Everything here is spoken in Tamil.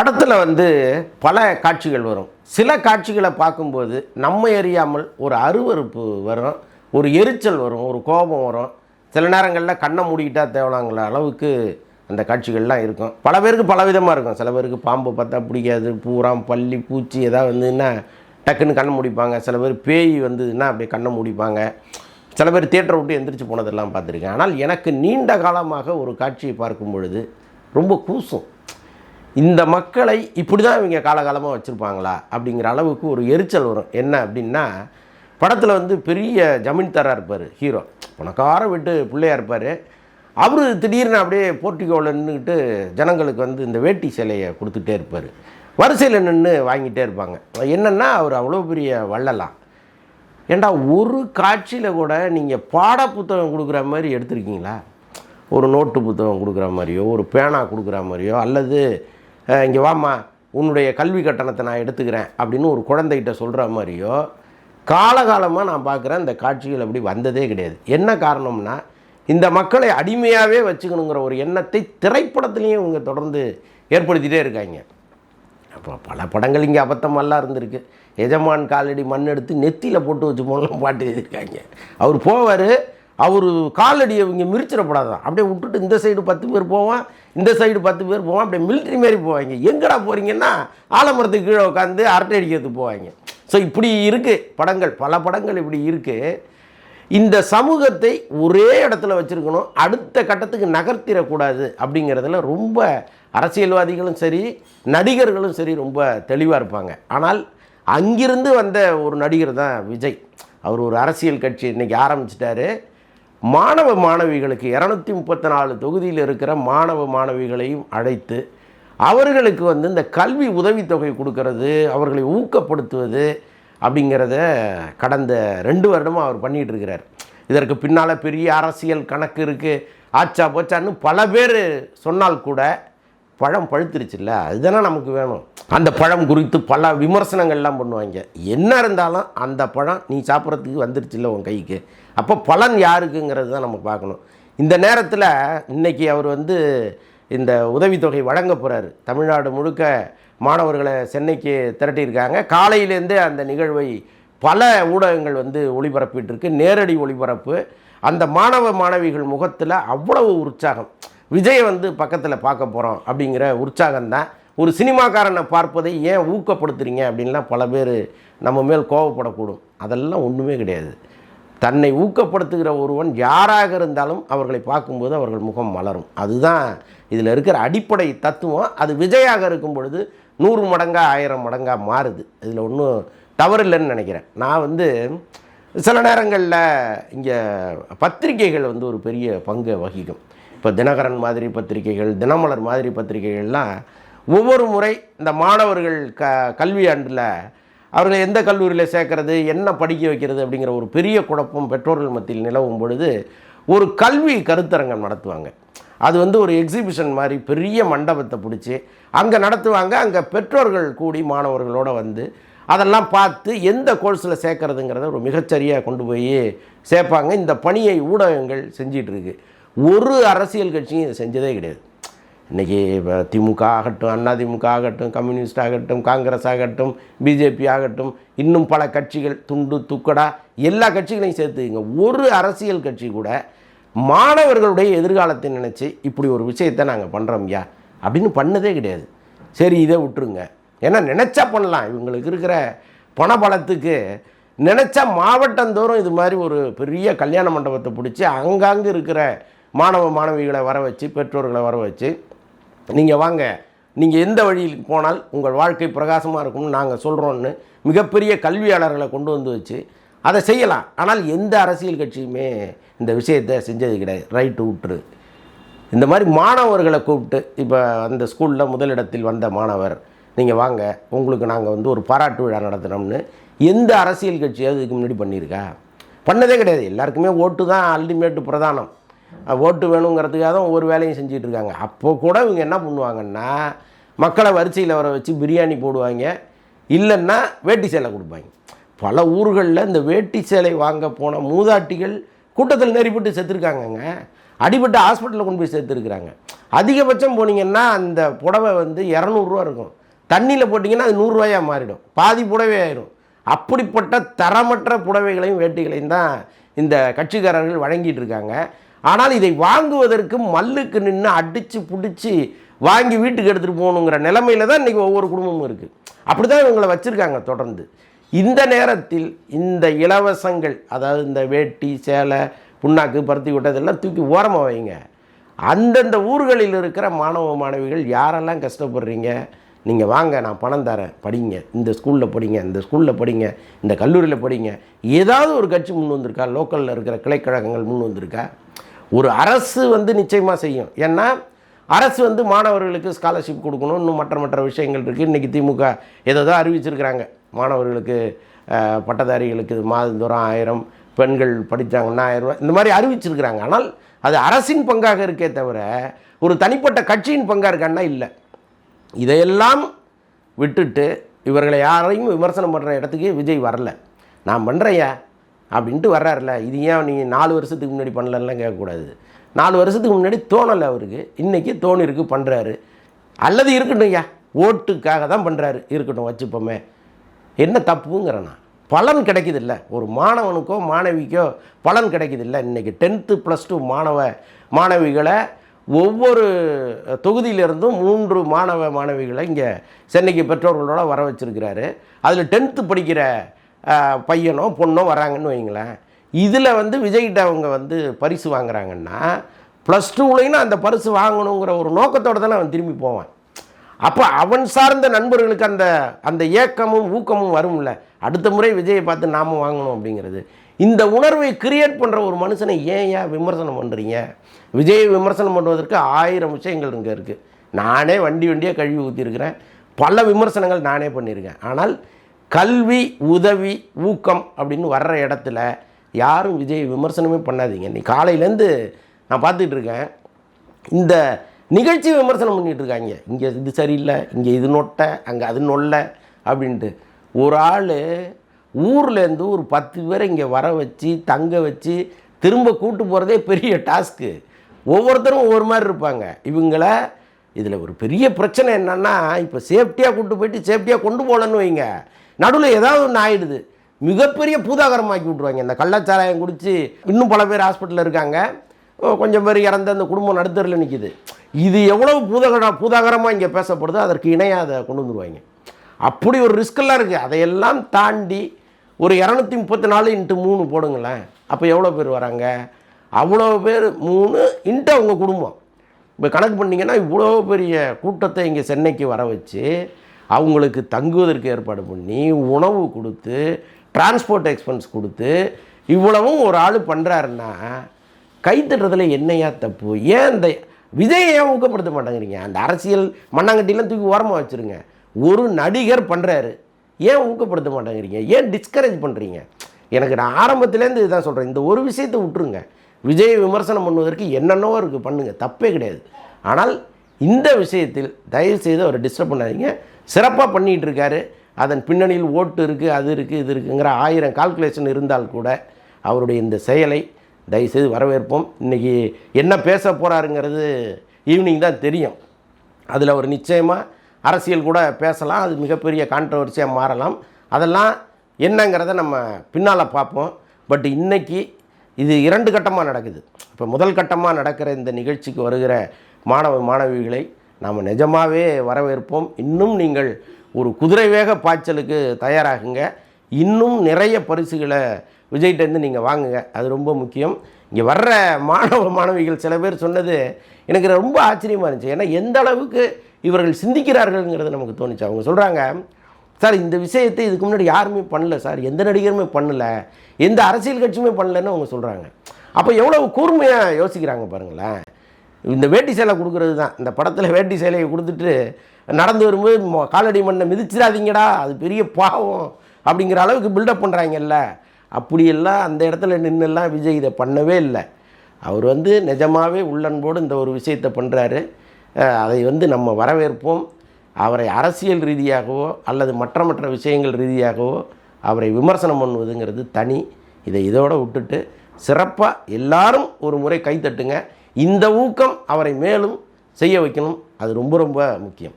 படத்தில் வந்து பல காட்சிகள் வரும். சில காட்சிகளை பார்க்கும்போது நம்ம எரியாமல் ஒரு அருவருப்பு வரும் ஒரு எரிச்சல் வரும் ஒரு கோபம் வரும். சில நேரங்களில் கண்ணை மூடிக்கிட்டா தேவலாங்கிற அளவுக்கு அந்த காட்சிகள்லாம் இருக்கும். பல பேருக்கு பல விதமாக இருக்கும். சில பேருக்கு பாம்பு பார்த்தா பிடிக்காது பூராம் பள்ளி பூச்சி எதாவது வந்துன்னா டக்குன்னு கண்ணை முடிப்பாங்க. சில பேர் பேய் வந்ததுன்னா அப்படியே கண்ணை மூடிப்பாங்க. சில பேர் தியேட்டரை விட்டு எந்திரிச்சு போனதெல்லாம் பார்த்துருக்கேன். ஆனால் எனக்கு நீண்ட காலமாக ஒரு காட்சியை பார்க்கும் பொழுது ரொம்ப கூசும். இந்த மக்களை இப்படி தான் இவங்க காலகாலமாக வச்சுருப்பாங்களா அப்படிங்கிற அளவுக்கு ஒரு எரிச்சல் வரும். என்ன அப்படின்னா படத்தில் வந்து பெரிய ஜமீன்தாராக இருப்பார் ஹீரோ. பணக்கார வீட்டு பிள்ளையாக இருப்பார். அவர் திடீர்னு அப்படியே போர்ட்டிகோவில் நின்றுக்கிட்டு ஜனங்களுக்கு வந்து இந்த வேட்டி சிலையை கொடுத்துட்டே இருப்பார். வரிசையில் நின்று வாங்கிட்டே இருப்பாங்க. என்னென்னா அவர் அவ்வளோ பெரிய வள்ளலாம் ஏண்டா ஒரு காட்சியில் கூட நீங்கள் பாட புத்தகம் கொடுக்குற மாதிரி எடுத்திருக்கீங்களா? ஒரு நோட்டு புத்தகம் கொடுக்குற மாதிரியோ ஒரு பேனா கொடுக்குற மாதிரியோ அல்லது இங்கே வாம்மா உன்னுடைய கல்வி கட்டணத்தை நான் எடுத்துக்கிறேன் அப்படின்னு ஒரு குழந்தைகிட்ட சொல்கிற மாதிரியோ காலகாலமாக நான் பார்க்குறேன் இந்த காட்சிகள் அப்படி வந்ததே கிடையாது. என்ன காரணம்னா இந்த மக்களை அடிமையாகவே வச்சுக்கணுங்கிற ஒரு எண்ணத்தை திரைப்படத்துலேயும் இவங்க தொடர்ந்து ஏற்படுத்திகிட்டே இருக்காங்க. அப்போ பல படங்கள் இங்கே அபத்தமெல்லாம் இருந்திருக்கு. எஜமான் காலடி மண் எடுத்து நெத்தியில் போட்டு வச்சு போலாம் பாட்டு எழுதியிருக்காங்க. அவர் போவார் அவர் காலடியை இவங்க மிரிச்சிடப்படாதான் அப்படியே விட்டுட்டு இந்த சைடு பத்து பேர் போவான் இந்த சைடு பத்து பேர் போவான் அப்படியே மிலிட்ரி மாரி போவாங்க. எங்கடா போகிறீங்கன்னா ஆலமரத்துக்கு கீழே உட்காந்து அரட்டை அடிக்கிறதுக்கு போவாங்க. ஸோ இப்படி இருக்குது படங்கள். பல படங்கள் இப்படி இருக்குது இந்த சமூகத்தை ஒரே இடத்துல வச்சுருக்கணும். அடுத்த கட்டத்துக்கு நகர்த்திடக்கூடாது அப்படிங்கிறதுல ரொம்ப அரசியல்வாதிகளும் சரி நடிகர்களும் சரி ரொம்ப தெளிவாக இருப்பாங்க. ஆனால் அங்கிருந்து வந்த ஒரு நடிகர் தான் விஜய். அவர் ஒரு அரசியல் கட்சி இன்றைக்கி ஆரம்பிச்சிட்டாரு. மாணவ மாணவிகளுக்கு இரநூத்தி முப்பத்தி நாலு தொகுதியில் இருக்கிற மாணவ மாணவிகளையும் அழைத்து அவர்களுக்கு வந்து இந்த கல்வி உதவித்தொகை கொடுக்கறது அவர்களை ஊக்கப்படுத்துவது அப்படிங்கிறத கடந்த ரெண்டு வருடமாக அவர் பண்ணிகிட்டு இருக்கிறார். இதற்கு பின்னால் பெரிய அரசியல் கணக்கு இருக்குது ஆச்சா போச்சான்னு பல பேர் சொன்னால் கூட பழம் பழுத்துருச்சுல்ல அதுதானே நமக்கு வேணும். அந்த பழம் குறித்து பல விமர்சனங்கள்லாம் பண்ணுவாங்க. என்ன இருந்தாலும் அந்த பழம் நீ சாப்பிட்றதுக்கு வந்துருச்சுல்ல உன் கைக்கு. அப்போ பலன் யாருக்குங்கிறது தான் நம்ம பார்க்கணும். இந்த நேரத்தில் இன்றைக்கி அவர் வந்து இந்த உதவித்தொகை வழங்க போகிறாரு தமிழ்நாடு முழுக்க மாணவர்களை சென்னைக்கு திரட்டியிருக்காங்க. காலையிலேருந்தே அந்த நிகழ்வை பல ஊடகங்கள் வந்து ஒளிபரப்பிட்டு இருக்கு நேரடி ஒளிபரப்பு. அந்த மாணவ மாணவிகள் முகத்தில் அவ்வளவு உற்சாகம். விஜயை வந்து பக்கத்தில் பார்க்க போகிறோம் அப்படிங்கிற உற்சாகம் தான் ஒரு சினிமாக்காரனை பார்ப்பதை ஏன் ஊக்கப்படுத்துறீங்க அப்படின்லாம் பல பேர் நம்ம மேல் கோவப்படக்கூடும். அதெல்லாம் ஒன்றுமே கிடையாது. தன்னை ஊக்கப்படுத்துகிற ஒருவன் யாராக இருந்தாலும் அவர்களை பார்க்கும்போது அவர்கள் முகம் மலரும். அதுதான் இதில் இருக்கிற அடிப்படை தத்துவம். அது விஜயாக இருக்கும் பொழுது நூறு மடங்கா ஆயிரம் மடங்கா மாறுது. இதில் ஒன்றும் தவறில்லைன்னு நினைக்கிறேன். நான் வந்து சில நேரங்களில் இங்கே பத்திரிகைகள் வந்து ஒரு பெரிய பங்கு வகிக்கும். இப்போ தினகரன் மாதிரி பத்திரிகைகள் தினமலர் மாதிரி பத்திரிகைகள்லாம் ஒவ்வொரு முறை இந்த மாணவர்கள் க கல்வி ஆண்டில் அவர்களை எந்த கல்லூரியில் சேர்க்கறது என்ன படிக்க வைக்கிறது அப்படிங்கிற ஒரு பெரிய குழப்பம் பெற்றோர்கள் மத்தியில் நிலவும் பொழுது ஒரு கல்வி கருத்தரங்கம் நடத்துவாங்க. அது வந்து ஒரு எக்ஸிபிஷன் மாதிரி பெரிய மண்டபத்தை பிடிச்சி அங்கே நடத்துவாங்க. அங்கே பெற்றோர்கள் கூடி மாணவர்களோடு வந்து அதெல்லாம் பார்த்து எந்த கோர்ஸில் சேர்க்கறதுங்கிறத ஒரு மிகச்சரியாக கொண்டு போய் சேர்ப்பாங்க. இந்த பணியை ஊடகங்கள் செஞ்சிகிட்ருக்கு ஒரு அரசியல் கட்சியும் இதை செஞ்சதே கிடையாது. இன்றைக்கி திமுக ஆகட்டும் அண்ணா திமுக ஆகட்டும் கம்யூனிஸ்ட் ஆகட்டும் காங்கிரஸ் ஆகட்டும் பிஜேபி ஆகட்டும் இன்னும் பல கட்சிகள் துண்டு துக்கடா எல்லா கட்சிகளையும் சேர்த்துங்க ஒரு அரசியல் கட்சி கூட மாணவர்களுடைய எதிர்காலத்தை நினச்சி இப்படி ஒரு விஷயத்தை நாங்கள் பண்ணுறோம்யா அப்படின்னு பண்ணதே கிடையாது. சரி இதை விட்டுருங்க. ஏன்னா நினச்சா பண்ணலாம். இவங்களுக்கு இருக்கிற பணபலத்துக்கு நினச்சா மாவட்டந்தோறும் இது மாதிரி ஒரு பெரிய கல்யாண மண்டபத்தை பிடிச்சி அங்கங்கே இருக்கிற மாணவ மாணவிகளை வர வச்சு பெற்றோர்களை வர வச்சு நீங்கள் வாங்க. நீங்கள் எந்த வழியில் போனால் உங்கள் வாழ்க்கை பிரகாசமாக இருக்கும்னு நாங்கள் சொல்கிறோன்னு மிகப்பெரிய கல்வியாளர்களை கொண்டு வந்து வச்சு அதை செய்யலாம். ஆனால் எந்த அரசியல் கட்சியுமே இந்த விஷயத்தை செஞ்சது கிடையாது. ரைட்டு விட்டுரு. இந்த மாதிரி மாணவர்களை கூப்பிட்டு இப்போ அந்த ஸ்கூலில் முதலிடத்தில் வந்த மாணவர் நீங்கள் வாங்க. உங்களுக்கு நாங்கள் வந்து ஒரு பாராட்டு விழா நடத்துகிறோம்னு எந்த அரசியல் கட்சியாவது இதுக்கு முன்னாடி பண்ணியிருக்கா? பண்ணதே கிடையாது. எல்லாருக்குமே ஓட்டு தான் அல்டிமேட்டு பிரதானம். ஓட்டு வேணுங்கிறதுக்காக தான் ஒவ்வொரு வேலையும் செஞ்சுட்டு இருக்காங்க. அப்போ கூட இவங்க என்ன பண்ணுவாங்கன்னா மக்களை வரிசையில் வர வச்சு பிரியாணி போடுவாங்க. இல்லைன்னா வேட்டி சேலை கொடுப்பாங்க. பல ஊர்களில் இந்த வேட்டி சேலை வாங்க போன மூதாட்டிகள் கூட்டத்தில் நெறிப்பட்டு செத்துருக்காங்கங்க. அடிபட்டு ஹாஸ்பிட்டலில் கொண்டு போய் சேர்த்துருக்குறாங்க. அதிகபட்சம் போனீங்கன்னா அந்த புடவை வந்து இரநூறுவா இருக்கும். தண்ணியில் போட்டிங்கன்னா அது நூறுரூவாயாக மாறிடும். பாதி புடவை ஆயிரும். அப்படிப்பட்ட தரமற்ற புடவைகளையும் வேட்டிகளையும் தான் இந்த கட்சிக்காரர்கள் வழங்கிட்டு இருக்காங்க. ஆனால் இதை வாங்குவதற்கு மல்லுக்கு நின்று அடித்து பிடிச்சி வாங்கி வீட்டுக்கு எடுத்துகிட்டு போகணுங்கிற நிலைமையில தான் இன்றைக்கி ஒவ்வொரு குடும்பமும் இருக்குது அப்படி தான் இவங்களை வச்சுருக்காங்க தொடர்ந்து. இந்த நேரத்தில் இந்த இலவசங்கள் அதாவது இந்த வேட்டி சேலை புண்ணாக்கு பருத்தி கொட்டை இதெல்லாம் தூக்கி ஓரமாக வைங்க. அந்தந்த ஊர்களில் இருக்கிற மாணவ மாணவிகள் யாரெல்லாம் கஷ்டப்படுறீங்க? நீங்கள் வாங்க நான் பணம் தரேன் படிங்க. இந்த ஸ்கூலில் படிங்க இந்த ஸ்கூலில் படிங்க இந்த கல்லூரியில் படிங்க. ஏதாவது ஒரு கட்சி முன் வந்திருக்கா? லோக்கலில் இருக்கிற கிளைக்கழகங்கள் முன் வந்திருக்கா? ஒரு அரசு வந்து நிச்சயமாக செய்யும். ஏன்னா அரசு வந்து மாணவர்களுக்கு ஸ்காலர்ஷிப் கொடுக்கணும். இன்னும் மற்ற மற்ற விஷயங்கள் இருக்குது இன்றைக்கி திமுக ஏதோ தான் அறிவிச்சிருக்கிறாங்க. மாணவர்களுக்கு பட்டதாரிகளுக்கு மாதந்தோறும் ஆயிரம் பெண்கள் படித்தாங்கன்னா ஆயிரம் ரூபாய் இந்த மாதிரி அறிவிச்சிருக்கிறாங்க. ஆனால் அது அரசின் பங்காக இருக்கே தவிர ஒரு தனிப்பட்ட கட்சியின் பங்காக இருக்கான்னா இல்லை. இதையெல்லாம் விட்டுட்டு இவர்களை யாரையும் விமர்சனம் பண்ணுற இடத்துக்கு விஜய் வரல. நான் பண்ணுறேயா அப்படின்ட்டு வர்றாருல இது ஏன் நீ நாலு வருஷத்துக்கு முன்னாடி பண்ணலலாம் கேட்கக்கூடாது. நாலு வருஷத்துக்கு முன்னாடி தோணலை அவருக்கு. இன்றைக்கி தோணிருக்கு பண்ணுறாரு அல்லது இருக்கட்டும் ஐயா ஓட்டுக்காக தான் பண்ணுறாரு இருக்கட்டும் வச்சுப்போமே. என்ன தப்புங்கிறேன் பலன் கிடைக்குதில்ல. ஒரு மாணவனுக்கோ மாணவிக்கோ பலன் கிடைக்குதில்ல. இன்றைக்கி டென்த்து ப்ளஸ் டூ மாணவ மாணவிகளை ஒவ்வொரு தொகுதியிலிருந்தும் மூன்று மாணவ மாணவிகளை இங்கே சென்னைக்கு பெற்றோர்களோட வர வச்சுருக்கிறாரு. அதில் டென்த்து படிக்கிற பையனோ பொண்ணோ வராங்கன்னு வைங்களேன் இதில் வந்து விஜய்கிட்ட அவங்க வந்து பரிசு வாங்குறாங்கன்னா ப்ளஸ் டூலையும் அந்த பரிசு வாங்கணுங்கிற ஒரு நோக்கத்தோடு தானே அவன் திரும்பி போவான். அப்போ அவன் சார்ந்த நண்பர்களுக்கு அந்த அந்த ஏக்கமும் ஊக்கமும் வரும்ல. அடுத்த முறை விஜயை பார்த்து நாமும் வாங்கணும் அப்படிங்கிறது. இந்த உணர்வை கிரியேட் பண்ணுற ஒரு மனுஷனை ஏன் ஏன் விமர்சனம் பண்ணுறீங்க விஜயை விமர்சனம் பண்ணுவதற்கு ஆயிரம் விஷயங்கள் இங்கே இருக்குது நானே வண்டி வண்டியாக கழுவி ஊற்றிருக்கிறேன் பல விமர்சனங்கள் நானே பண்ணியிருக்கேன். ஆனால் கல்வி உதவி ஊக்கம் அப்படின்னு வர்ற இடத்துல யாரும் விஜய் விமர்சனமே பண்ணாதீங்க. நீ காலையிலேருந்து நான் பார்த்துட்டு இருக்கேன். இந்த நிகழ்ச்சி விமர்சனம் பண்ணிகிட்டு இருக்காங்க. இங்கே இது சரியில்லை இங்கே இது நொட்டை அங்கே அது நொல்ல அப்படின்ட்டு. ஒரு ஆள் ஊர்லேருந்து ஒரு பத்து பேரை இங்கே வர வச்சு தங்க வச்சு திரும்ப கூட்டு போகிறதே பெரிய டாஸ்க்கு. ஒவ்வொருத்தரும் ஒவ்வொரு மாதிரி இருப்பாங்க. இவங்கள இதில் ஒரு பெரிய பிரச்சனை என்னென்னா இப்போ சேஃப்டியாக கூட்டு போயிட்டு சேஃப்டியாக கொண்டு போகலன்னு வைங்க. நடுவில் ஏதாவது ஒன்று ஆகிடுது மிகப்பெரிய பூதாகரமாக்கி விட்ருவாங்க இந்த கள்ளச்சாராயம் குடித்து இன்னும் பல பேர் ஹாஸ்பிட்டலில் இருக்காங்க. கொஞ்சம் பேர் இறந்து அந்த குடும்பம் நடுத்தரில் நிற்கிது இது எவ்வளவு பூதகர பூதாகரமாக இங்கே பேசப்படுதோ அதற்கு இணையாக அதை கொண்டு வந்துடுவாங்க அப்படி ஒரு ரிஸ்கெல்லாம் இருக்குது அதையெல்லாம் தாண்டி ஒரு இரநூத்தி முப்பத்தி நாலு இன்ட்டு மூணு போடுங்களேன். அப்போ எவ்வளோ பேர் வராங்க? அவ்வளோ பேர் மூணு இன்ட்டு அவங்க குடும்பம். இப்போ கணக்கு பண்ணிங்கன்னா இவ்வளோ பெரிய கூட்டத்தை இங்கே சென்னைக்கு வர வச்சு அவங்களுக்கு தங்குவதற்கு ஏற்பாடு பண்ணி உணவு கொடுத்து டிரான்ஸ்போர்ட் எக்ஸ்பென்ஸ் கொடுத்து இவ்வளவும் ஒரு ஆள் பண்ணுறாருன்னா கைத்தட்டுறதுல என்னையா தப்பு? ஏன் இந்த விஜயை ஏன் ஊக்கப்படுத்த மாட்டேங்கிறீங்க? அந்த அரசியல் மண்ணாங்கட்டிலாம் தூக்கி ஓரமாக வச்சுருங்க. ஒரு நடிகர் பண்ணுறாரு ஏன் ஊக்கப்படுத்த மாட்டேங்கிறீங்க? ஏன் டிஸ்கரேஜ் பண்ணுறீங்க எனக்கு நான் ஆரம்பத்துலேருந்து இதுதான் சொல்கிறேன் இந்த ஒரு விஷயத்தை விட்டுருங்க. விஜயை விமர்சனம் பண்ணுவதற்கு என்னென்னவோ இருக்குது பண்ணுங்கள் தப்பே கிடையாது. ஆனால் இந்த விஷயத்தில் தயவு செய்து அவரை டிஸ்டர்ப் பண்ணாதீங்க. சிறப்பாக பண்ணிகிட்டு இருக்காரு அதன் பின்னணியில் ஓட்டு இருக்குது அது இருக்குது இது இருக்குங்கிற ஆயிரம் கால்குலேஷன் இருந்தால் கூட அவருடைய இந்த செயலை தயவுசெய்து வரவேற்போம். இன்றைக்கி என்ன பேச போகிறாருங்கிறது ஈவினிங் தான் தெரியும். அதில் அவர் நிச்சயமாக அரசியல் கூட பேசலாம். அது மிகப்பெரிய கான்ட்ரவர்சியாக மாறலாம். அதெல்லாம் என்னங்கிறத நம்ம பின்னால் பார்ப்போம். பட் இன்றைக்கி இது இரண்டு கட்டமாக நடக்குது. இப்போ முதல் கட்டமாக நடக்கிற இந்த நிகழ்ச்சிக்கு வருகிற மாணவ மாணவிகளை நாம் நிஜமாகவே வரவேற்போம். இன்னும் நீங்கள் ஒரு குதிரை வேக பாய்ச்சலுக்கு தயாராகுங்க. இன்னும் நிறைய பரிசுகளை விஜய்கிட்டேருந்து நீங்கள் வாங்குங்க. அது ரொம்ப முக்கியம். இங்கே வர்ற மாணவ மாணவிகள் சில பேர் சொன்னது எனக்கு ரொம்ப ஆச்சரியமாக இருந்துச்சு. ஏன்னா எந்த அளவுக்கு இவர்கள் சிந்திக்கிறார்கள்ங்கிறது நமக்கு தோணுச்சு. அவங்க சொல்கிறாங்க சார் இந்த விஷயத்தை இதுக்கு முன்னாடி யாருமே பண்ணல சார். எந்த நடிகருமே பண்ணல. எந்த அரசியல் கட்சியுமே பண்ணலன்னு அவங்க சொல்கிறாங்க அப்போ எவ்வளோ கூர்மையாக யோசிக்கிறாங்க பாருங்களேன். இந்த வேட்டி சேலை கொடுக்குறது தான். இந்த படத்தில் வேட்டி சேலையை கொடுத்துட்டு நடந்து வரும்போது மொ- காலடி மண்ணை மிதிச்சிடாதீங்கடா அது பெரிய பாவம் அப்படிங்கிற அளவுக்கு பில்டப் பண்ணுறாங்கல்ல அப்படியெல்லாம் அந்த இடத்துல நின்றுலாம் விஜய் இதை பண்ணவே இல்லை. அவர் வந்து நிஜமாகவே உள்ளன்போடு இந்த ஒரு விஷயத்தை பண்ணுறாரு அதை வந்து நம்ம வரவேற்போம். அவரை அரசியல் ரீதியாகவோ அல்லது மற்ற மற்ற விஷயங்கள் ரீதியாகவோ அவரை விமர்சனம் பண்ணுவதுங்கிறது தனி. இதை இதோடு விட்டுட்டு சிறப்பாக எல்லாரும் ஒரு முறை கைத்தட்டுங்க இந்த ஊக்கம் அவரை மேலும் செய்ய வைக்கணும். அது ரொம்ப ரொம்ப முக்கியம்.